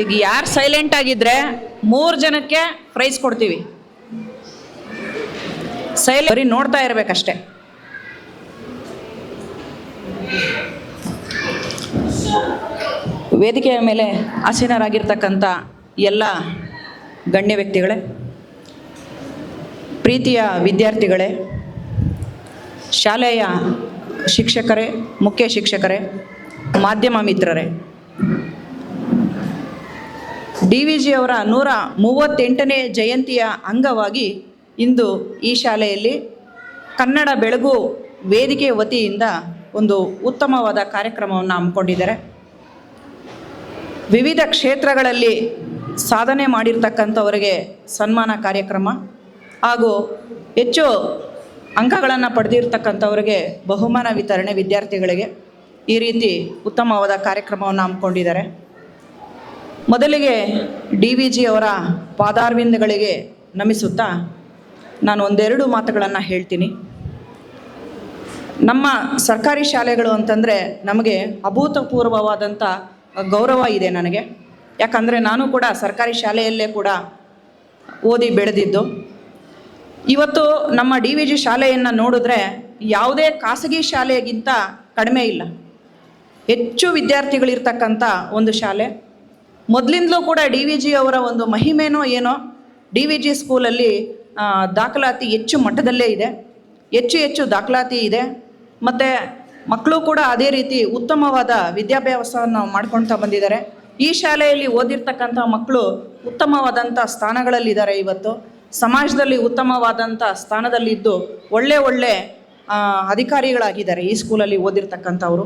ಈಗ ಯಾರು ಸೈಲೆಂಟ್ ಆಗಿದ್ರೆ ಮೂರು ಜನಕ್ಕೆ ಪ್ರೈಸ್ ಕೊಡ್ತೀವಿ. ಸೈಲೆಂಟ್ ಬರೀ ನೋಡ್ತಾ ಇರ್ಬೇಕಷ್ಟೆ. ವೇದಿಕೆಯ ಮೇಲೆ ಆಸೀನರಾಗಿರ್ತಕ್ಕಂಥ ಎಲ್ಲ ಗಣ್ಯ ವ್ಯಕ್ತಿಗಳೇ, ಪ್ರೀತಿಯ ವಿದ್ಯಾರ್ಥಿಗಳೇ, ಶಾಲೆಯ ಶಿಕ್ಷಕರೇ, ಮುಖ್ಯ ಶಿಕ್ಷಕರೇ, ಮಾಧ್ಯಮ ಮಿತ್ರರೇ ಡಿ ವಿ ಜಿ ಅವರ ನೂರ ಮೂವತ್ತೆಂಟನೇ ಜಯಂತಿಯ ಅಂಗವಾಗಿ ಇಂದು ಈ ಶಾಲೆಯಲ್ಲಿ ಕನ್ನಡ ಬೆಳಗು ವೇದಿಕೆ ವತಿಯಿಂದ ಒಂದು ಉತ್ತಮವಾದ ಕಾರ್ಯಕ್ರಮವನ್ನು ಹಮ್ಮಿಕೊಂಡಿದ್ದಾರೆ. ವಿವಿಧ ಕ್ಷೇತ್ರಗಳಲ್ಲಿ ಸಾಧನೆ ಮಾಡಿರ್ತಕ್ಕಂಥವರಿಗೆ ಸನ್ಮಾನ ಕಾರ್ಯಕ್ರಮ ಹಾಗೂ ಹೆಚ್ಚು ಅಂಕಗಳನ್ನು ಪಡೆದಿರ್ತಕ್ಕಂಥವರಿಗೆ ಬಹುಮಾನ ವಿತರಣೆ ವಿದ್ಯಾರ್ಥಿಗಳಿಗೆ ಈ ರೀತಿ ಉತ್ತಮವಾದ ಕಾರ್ಯಕ್ರಮವನ್ನು ಹಮ್ಮಿಕೊಂಡಿದ್ದಾರೆ. ಮೊದಲಿಗೆ ಡಿ ವಿ ಜಿ ಅವರ ಪಾದಾರ್ವಿಂದಗಳಿಗೆ ನಮಿಸುತ್ತಾ ನಾನು ಒಂದೆರಡು ಮಾತುಗಳನ್ನು ಹೇಳ್ತೀನಿ. ನಮ್ಮ ಸರ್ಕಾರಿ ಶಾಲೆಗಳು ಅಂತಂದರೆ ನಮಗೆ ಅಭೂತಪೂರ್ವವಾದಂಥ ಗೌರವ ಇದೆ ನನಗೆ. ಯಾಕಂದರೆ ನಾನು ಕೂಡ ಸರ್ಕಾರಿ ಶಾಲೆಯಲ್ಲೇ ಕೂಡ ಓದಿ ಬೆಳೆದಿದ್ದು. ಇವತ್ತು ನಮ್ಮ ಡಿ ವಿ ಜಿ ಶಾಲೆಯನ್ನು ನೋಡಿದ್ರೆ ಯಾವುದೇ ಖಾಸಗಿ ಶಾಲೆಗಿಂತ ಕಡಿಮೆ ಇಲ್ಲ. ಹೆಚ್ಚು ವಿದ್ಯಾರ್ಥಿಗಳಿರ್ತಕ್ಕಂಥ ಒಂದು ಶಾಲೆ. ಮೊದಲಿಂದಲೂ ಕೂಡ ಡಿ ವಿ ಜಿ ಅವರ ಒಂದು ಮಹಿಮೆನೋ ಏನೋ ಡಿ ವಿ ಜಿ ಸ್ಕೂಲಲ್ಲಿ ದಾಖಲಾತಿ ಹೆಚ್ಚು ಮಟ್ಟದಲ್ಲೇ ಇದೆ. ಹೆಚ್ಚು ಹೆಚ್ಚು ದಾಖಲಾತಿ ಇದೆ. ಮತ್ತು ಮಕ್ಕಳು ಕೂಡ ಅದೇ ರೀತಿ ಉತ್ತಮವಾದ ವಿದ್ಯಾಭ್ಯಾಸವನ್ನು ಮಾಡ್ಕೊಳ್ತಾ ಬಂದಿದ್ದಾರೆ. ಈ ಶಾಲೆಯಲ್ಲಿ ಓದಿರ್ತಕ್ಕಂಥ ಮಕ್ಕಳು ಉತ್ತಮವಾದಂಥ ಸ್ಥಾನಗಳಲ್ಲಿದ್ದಾರೆ ಇವತ್ತು. ಸಮಾಜದಲ್ಲಿ ಉತ್ತಮವಾದಂಥ ಸ್ಥಾನದಲ್ಲಿದ್ದು ಒಳ್ಳೆ ಒಳ್ಳೆ ಅಧಿಕಾರಿಗಳಾಗಿದ್ದಾರೆ ಈ ಸ್ಕೂಲಲ್ಲಿ ಓದಿರ್ತಕ್ಕಂಥವ್ರು.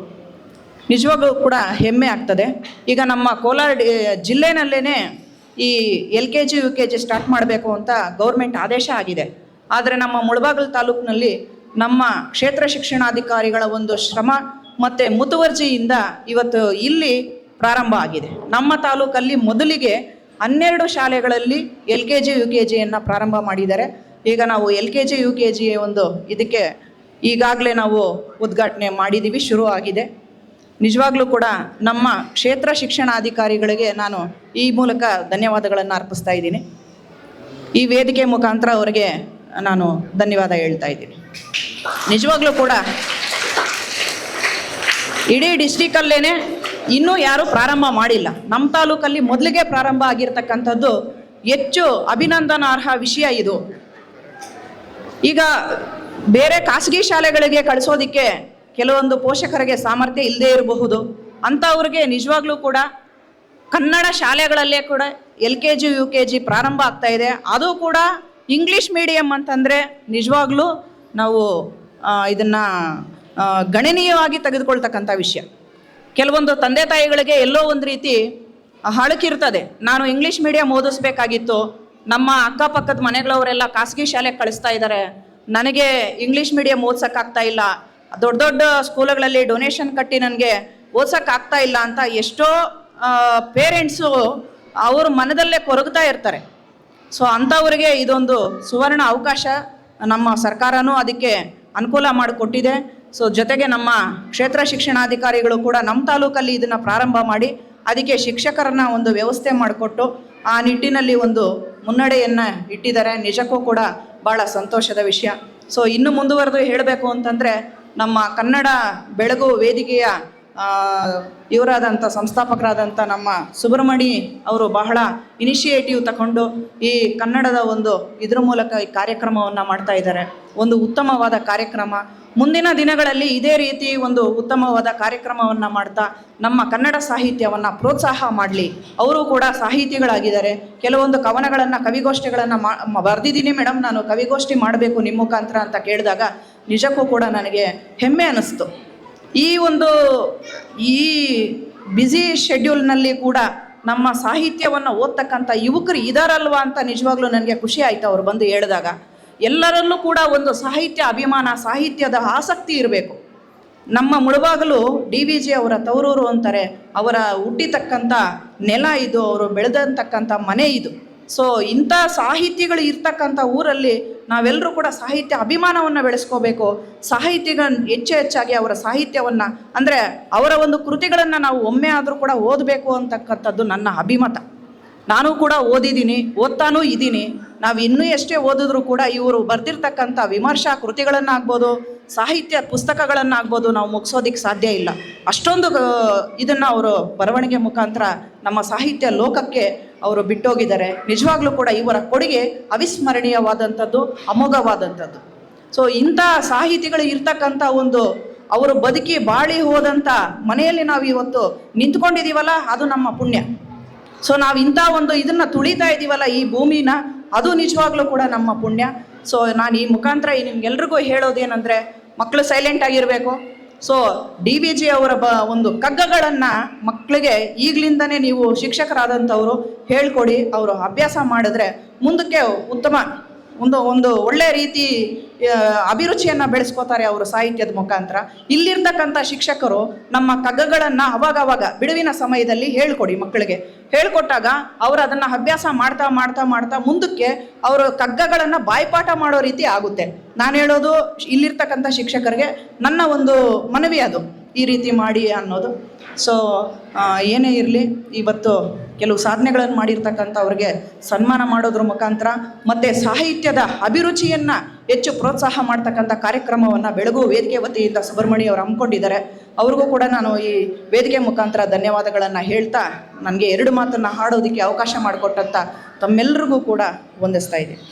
ನಿಜವಾಗ್ಲೂ ಕೂಡ ಹೆಮ್ಮೆ ಆಗ್ತದೆ. ಈಗ ನಮ್ಮ ಕೋಲಾರ ಜಿಲ್ಲೆನಲ್ಲೇ ಈ L K G, U K G start ಮಾಡಬೇಕು ಅಂತ ಗೌರ್ಮೆಂಟ್ ಆದೇಶ ಆಗಿದೆ. ಆದರೆ ನಮ್ಮ ಮುಳಬಾಗಿಲು ತಾಲೂಕಿನಲ್ಲಿ ನಮ್ಮ ಕ್ಷೇತ್ರ ಶಿಕ್ಷಣಾಧಿಕಾರಿಗಳ ಒಂದು ಶ್ರಮ ಮತ್ತು ಮುತುವರ್ಜಿಯಿಂದ ಇವತ್ತು ಇಲ್ಲಿ ಪ್ರಾರಂಭ ಆಗಿದೆ. ನಮ್ಮ ತಾಲೂಕಲ್ಲಿ ಮೊದಲಿಗೆ ಹನ್ನೆರಡು ಶಾಲೆಗಳಲ್ಲಿ L K G, U K ಜಿಯನ್ನು ಪ್ರಾರಂಭ ಮಾಡಿದ್ದಾರೆ. ಈಗ ನಾವು L K G, U K G ಒಂದು ಇದಕ್ಕೆ ಈಗಾಗಲೇ ನಾವು ಉದ್ಘಾಟನೆ ಮಾಡಿದ್ದೀವಿ ಶುರು ಆಗಿದೆ ನಿಜವಾಗ್ಲೂ ಕೂಡ ನಮ್ಮ ಕ್ಷೇತ್ರ ಶಿಕ್ಷಣಾಧಿಕಾರಿಗಳಿಗೆ ನಾನು ಈ ಮೂಲಕ ಧನ್ಯವಾದಗಳನ್ನು ಅರ್ಪಿಸ್ತಾ ಇದ್ದೀನಿ. ಈ ವೇದಿಕೆ ಮುಖಾಂತರ ಅವರಿಗೆ ನಾನು ಧನ್ಯವಾದ ಹೇಳ್ತಾ ಇದ್ದೀನಿ. ನಿಜವಾಗ್ಲೂ ಕೂಡ ಇಡೀ ಡಿಸ್ಟಿಕಲ್ಲೇನೆ ಇನ್ನೂ ಯಾರೂ ಪ್ರಾರಂಭ ಮಾಡಿಲ್ಲ. ನಮ್ಮ ತಾಲೂಕಲ್ಲಿ ಮೊದಲಿಗೆ ಪ್ರಾರಂಭ ಆಗಿರ್ತಕ್ಕಂಥದ್ದು ಹೆಚ್ಚು ಅಭಿನಂದನಾರ್ಹ ವಿಷಯ ಇದು. ಈಗ ಬೇರೆ ಖಾಸಗಿ ಶಾಲೆಗಳಿಗೆ ಕಳಿಸೋದಿಕ್ಕೆ ಕೆಲವೊಂದು ಪೋಷಕರಿಗೆ ಸಾಮರ್ಥ್ಯ ಇಲ್ಲದೇ ಇರಬಹುದು. ಅಂಥವ್ರಿಗೆ ನಿಜವಾಗ್ಲೂ ಕೂಡ ಕನ್ನಡ ಶಾಲೆಗಳಲ್ಲೇ ಕೂಡ L K G U K G ಪ್ರಾರಂಭ ಆಗ್ತಾ ಇದೆ. ಅದು ಕೂಡ ಇಂಗ್ಲೀಷ್ ಮೀಡಿಯಮ್ ಅಂತಂದರೆ ನಿಜವಾಗ್ಲೂ ನಾವು ಇದನ್ನು ಗಣನೀಯವಾಗಿ ತೆಗೆದುಕೊಳ್ತಕ್ಕಂಥ ವಿಷಯ. ಕೆಲವೊಂದು ತಂದೆ ತಾಯಿಗಳಿಗೆ ಎಲ್ಲೋ ಒಂದು ರೀತಿ ಹಳಕಿರ್ತದೆ. ನಾನು ಇಂಗ್ಲೀಷ್ ಮೀಡಿಯಂ ಓದಿಸ್ಬೇಕಾಗಿತ್ತು. ನಮ್ಮ ಅಕ್ಕಪಕ್ಕದ ಮನೆಗಳವರೆಲ್ಲ ಖಾಸಗಿ ಶಾಲೆಗೆ ಕಳಿಸ್ತಾ ಇದ್ದಾರೆ ನನಗೆ ಇಂಗ್ಲೀಷ್ ಮೀಡಿಯಂ ಓದ್ಸೋಕ್ಕಾಗ್ತಾ ಇಲ್ಲ. ದೊಡ್ಡ ದೊಡ್ಡ ಸ್ಕೂಲ್ಗಳಲ್ಲಿ ಡೊನೇಷನ್ ಕಟ್ಟಿ ನನಗೆ ಓದ್ಸೋಕ್ಕಾಗ್ತಾ ಇಲ್ಲ ಅಂತ ಎಷ್ಟೋ ಪೇರೆಂಟ್ಸು ಅವ್ರ ಮನದಲ್ಲೇ ಕೊರಗ್ತಾ ಇರ್ತಾರೆ. ಸೊ ಅಂಥವ್ರಿಗೆ ಇದೊಂದು ಸುವರ್ಣ ಅವಕಾಶ. ನಮ್ಮ ಸರ್ಕಾರನೂ ಅದಕ್ಕೆ ಅನುಕೂಲ ಮಾಡಿಕೊಟ್ಟಿದೆ. ಸೊ ಜೊತೆಗೆ ನಮ್ಮ ಕ್ಷೇತ್ರ ಶಿಕ್ಷಣಾಧಿಕಾರಿಗಳು ಕೂಡ ನಮ್ಮ ತಾಲೂಕಲ್ಲಿ ಇದನ್ನು ಪ್ರಾರಂಭ ಮಾಡಿ, ಅದಕ್ಕೆ ಶಿಕ್ಷಕರನ್ನ ಒಂದು ವ್ಯವಸ್ಥೆ ಮಾಡಿಕೊಟ್ಟು, ಆ ನಿಟ್ಟಿನಲ್ಲಿ ಒಂದು ಮುನ್ನಡೆಯನ್ನು ಇಟ್ಟಿದ್ದಾರೆ. ನಿಜಕ್ಕೂ ಕೂಡ ಭಾಳ ಸಂತೋಷದ ವಿಷಯ. ಸೊ ಇನ್ನು ಮುಂದುವರೆದು ಹೇಳಬೇಕು ಅಂತಂದರೆ ನಮ್ಮ ಕನ್ನಡ ಬೆಳಗು ವೇದಿಕೆಯ ಇವರಾದಂಥ ಸಂಸ್ಥಾಪಕರಾದಂಥ ನಮ್ಮ ಸುಬ್ರಹ್ಮಣಿ ಅವರು ಬಹಳ ಇನಿಷಿಯೇಟಿವ್ ತಗೊಂಡು ಈ ಕನ್ನಡದ ಒಂದು ಇದ್ರ ಮೂಲಕ ಈ ಕಾರ್ಯಕ್ರಮವನ್ನು ಮಾಡ್ತಾ ಇದ್ದಾರೆ. ಒಂದು ಉತ್ತಮವಾದ ಕಾರ್ಯಕ್ರಮ. ಮುಂದಿನ ದಿನಗಳಲ್ಲಿ ಇದೇ ರೀತಿ ಒಂದು ಉತ್ತಮವಾದ ಕಾರ್ಯಕ್ರಮವನ್ನು ಮಾಡ್ತಾ ನಮ್ಮ ಕನ್ನಡ ಸಾಹಿತ್ಯವನ್ನು ಪ್ರೋತ್ಸಾಹ ಮಾಡಲಿ. ಅವರು ಕೂಡ ಸಾಹಿತಿಗಳಾಗಿದ್ದಾರೆ. ಕೆಲವೊಂದು ಕವನಗಳನ್ನು, ಕವಿಗೋಷ್ಠಿಗಳನ್ನು ಮಾ ಬರೆದಿದ್ದೀನಿ ಮೇಡಮ್ ನಾನು ಕವಿಗೋಷ್ಠಿ ಮಾಡಬೇಕು ನಿಮ್ಮ ಮುಖಾಂತರ ಅಂತ ಕೇಳಿದಾಗ ನಿಜಕ್ಕೂ ಕೂಡ ನನಗೆ ಹೆಮ್ಮೆ ಅನ್ನಿಸ್ತು ಈ ಒಂದು, ಈ ಬ್ಯುಸಿ ಶೆಡ್ಯೂಲ್ನಲ್ಲಿ ಕೂಡ ನಮ್ಮ ಸಾಹಿತ್ಯವನ್ನು ಓದ್ತಕ್ಕಂಥ ಯುವಕರು ಇದಾರಲ್ವಾ ಅಂತ ನಿಜವಾಗ್ಲೂ ನನಗೆ ಖುಷಿ ಆಯಿತು ಅವರು ಬಂದು ಹೇಳಿದಾಗ. ಎಲ್ಲರಲ್ಲೂ ಕೂಡ ಒಂದು ಸಾಹಿತ್ಯ ಅಭಿಮಾನ, ಸಾಹಿತ್ಯದ ಆಸಕ್ತಿ ಇರಬೇಕು. ನಮ್ಮ ಮುಳುವಾಗಲು ಡಿ ವಿ ಜಿ ಅವರ ತವರೂರು ಅಂತಾರೆ, ಅವರ ಹುಟ್ಟಿತಕ್ಕಂಥ ನೆಲ ಇದು, ಅವರು ಬೆಳೆದಂತಕ್ಕಂಥ ಮನೆ ಇದು. ಸೊ ಇಂಥ ಸಾಹಿತಿಗಳು ಇರ್ತಕ್ಕಂಥ ಊರಲ್ಲಿ ನಾವೆಲ್ಲರೂ ಕೂಡ ಸಾಹಿತ್ಯ ಅಭಿಮಾನವನ್ನು ಬೆಳೆಸ್ಕೋಬೇಕು. ಸಾಹಿತ್ಯಗ ಹೆಚ್ಚು ಹೆಚ್ಚಾಗಿ ಅವರ ಸಾಹಿತ್ಯವನ್ನು, ಅಂದರೆ ಅವರ ಒಂದು ಕೃತಿಗಳನ್ನು ನಾವು ಒಮ್ಮೆ ಆದರೂ ಕೂಡ ಓದಬೇಕು ಅಂತಕ್ಕಂಥದ್ದು ನನ್ನ ಅಭಿಮತ. ನಾನು ಕೂಡ ಓದಿದ್ದೀನಿ, ಓದ್ತಾನೂ ಇದ್ದೀನಿ. ನಾವು ಇನ್ನೂ ಎಷ್ಟೇ ಓದಿದ್ರೂ ಕೂಡ ಇವರು ಬರೆದಿರ್ತಕ್ಕಂಥ ವಿಮರ್ಶಾ ಕೃತಿಗಳನ್ನಾಗ್ಬೋದು, ಸಾಹಿತ್ಯ ಪುಸ್ತಕಗಳನ್ನಾಗ್ಬೋದು ನಾವು ಮುಗಿಸೋದಿಕ್ಕೆ ಸಾಧ್ಯ ಇಲ್ಲ. ಅಷ್ಟೊಂದು ಇದನ್ನು ಅವರು ಬರವಣಿಗೆ ಮುಖಾಂತರ ನಮ್ಮ ಸಾಹಿತ್ಯ ಲೋಕಕ್ಕೆ ಅವರು ಬಿಟ್ಟೋಗಿದ್ದಾರೆ. ನಿಜವಾಗ್ಲೂ ಕೂಡ ಇವರ ಕೊಡುಗೆ ಅವಿಸ್ಮರಣೀಯವಾದಂಥದ್ದು, ಅಮೋಘವಾದಂಥದ್ದು. ಸೊ ಇಂಥ ಸಾಹಿತಿಗಳು ಇರ್ತಕ್ಕಂಥ ಒಂದು ಅವರು ಬದುಕಿ ಬಾಳಿ ಹೋದಂಥ ಮನೆಯಲ್ಲಿ ನಾವು ಇವತ್ತು ನಿಂತ್ಕೊಂಡಿದ್ದೀವಲ್ಲ ಅದು ನಮ್ಮ ಪುಣ್ಯ. ಸೊ ನಾವು ಇಂಥ ಒಂದು ಇದನ್ನು ತುಳಿತಾ ಇದ್ದೀವಲ್ಲ ಈ ಭೂಮಿನ, ಅದು ನಿಜವಾಗ್ಲೂ ಕೂಡ ನಮ್ಮ ಪುಣ್ಯ. ಸೊ ನಾನು ಈ ಮುಖಾಂತರ ನಿಮ್ಗೆಲ್ರಿಗೂ ಹೇಳೋದೇನೆಂದರೆ ಮಕ್ಕಳು ಸೈಲೆಂಟ್ ಆಗಿರಬೇಕು. ಸೊ ಡಿ ವಿ ಜಿ ಅವರ ಬ ಒಂದು ಕಗ್ಗಗಳನ್ನು ಮಕ್ಕಳಿಗೆ ಈಗಲಿಂದನೇ ನೀವು ಶಿಕ್ಷಕರಾದಂಥವರು ಹೇಳ್ಕೊಡಿ, ಅವರು ಅಭ್ಯಾಸ ಮಾಡಿದ್ರೆ ಮುಂದಕ್ಕೆ ಉತ್ತಮ, ಒಂದು ಒಂದು ಒಳ್ಳೆ ರೀತಿ ಅಭಿರುಚಿಯನ್ನು ಅಭಿರುಚಿಯನ್ನ ಬೆಳೆಸ್ಕೋತಾರೆ ಅವರು ಸಾಹಿತ್ಯದ ಮುಖಾಂತರ. ಇಲ್ಲಿರ್ತಕ್ಕಂಥ ಶಿಕ್ಷಕರು ನಮ್ಮ ಕಗ್ಗಗಳನ್ನು ಅವಾಗವಾಗ ಬಿಡುವಿನ ಸಮಯದಲ್ಲಿ ಹೇಳ್ಕೊಡಿ ಮಕ್ಕಳಿಗೆ ಹೇಳ್ಕೊಟ್ಟಾಗ ಅವರು ಅದನ್ನು ಅಭ್ಯಾಸ ಮಾಡ್ತಾ ಮಾಡ್ತಾ ಮಾಡ್ತಾ ಮುಂದಕ್ಕೆ ಅವರು ಕಗ್ಗಗಳನ್ನು ಬಾಯ್ಪಾಠ ಮಾಡೋ ರೀತಿ ಆಗುತ್ತೆ. ನಾನು ಹೇಳೋದು ಇಲ್ಲಿರ್ತಕ್ಕಂಥ ಶಿಕ್ಷಕರಿಗೆ ನನ್ನ ಒಂದು ಮನವಿ ಅದು, ಈ ರೀತಿ ಮಾಡಿ ಅನ್ನೋದು. ಸೊ ಏನೇ ಇರಲಿ, ಇವತ್ತು ಕೆಲವು ಸಾಧನೆಗಳನ್ನು ಮಾಡಿರ್ತಕ್ಕಂಥವ್ರಿಗೆ ಸನ್ಮಾನ ಮಾಡೋದ್ರ ಮುಖಾಂತರ ಮತ್ತು ಸಾಹಿತ್ಯದ ಅಭಿರುಚಿಯನ್ನು ಹೆಚ್ಚು ಪ್ರೋತ್ಸಾಹ ಮಾಡ್ತಕ್ಕಂಥ ಕಾರ್ಯಕ್ರಮವನ್ನು ಬೆಳಗು ವೇದಿಕೆ ವತಿಯಿಂದ ಸುಬ್ರಹ್ಮಣ್ಯ ಅವರು ಹಮ್ಮಿಕೊಂಡಿದ್ದಾರೆ. ಅವ್ರಿಗೂ ಕೂಡ ನಾನು ಈ ವೇದಿಕೆ ಮುಖಾಂತರ ಧನ್ಯವಾದಗಳನ್ನು ಹೇಳ್ತಾ ನನಗೆ ಎರಡು ಮಾತನ್ನು ಹಾಡೋದಕ್ಕೆ ಅವಕಾಶ ಮಾಡಿಕೊಟ್ಟಂಥ ತಮ್ಮೆಲ್ಲರಿಗೂ ಕೂಡ ವಂದಿಸ್ತಾ ಇದ್ದೀನಿ.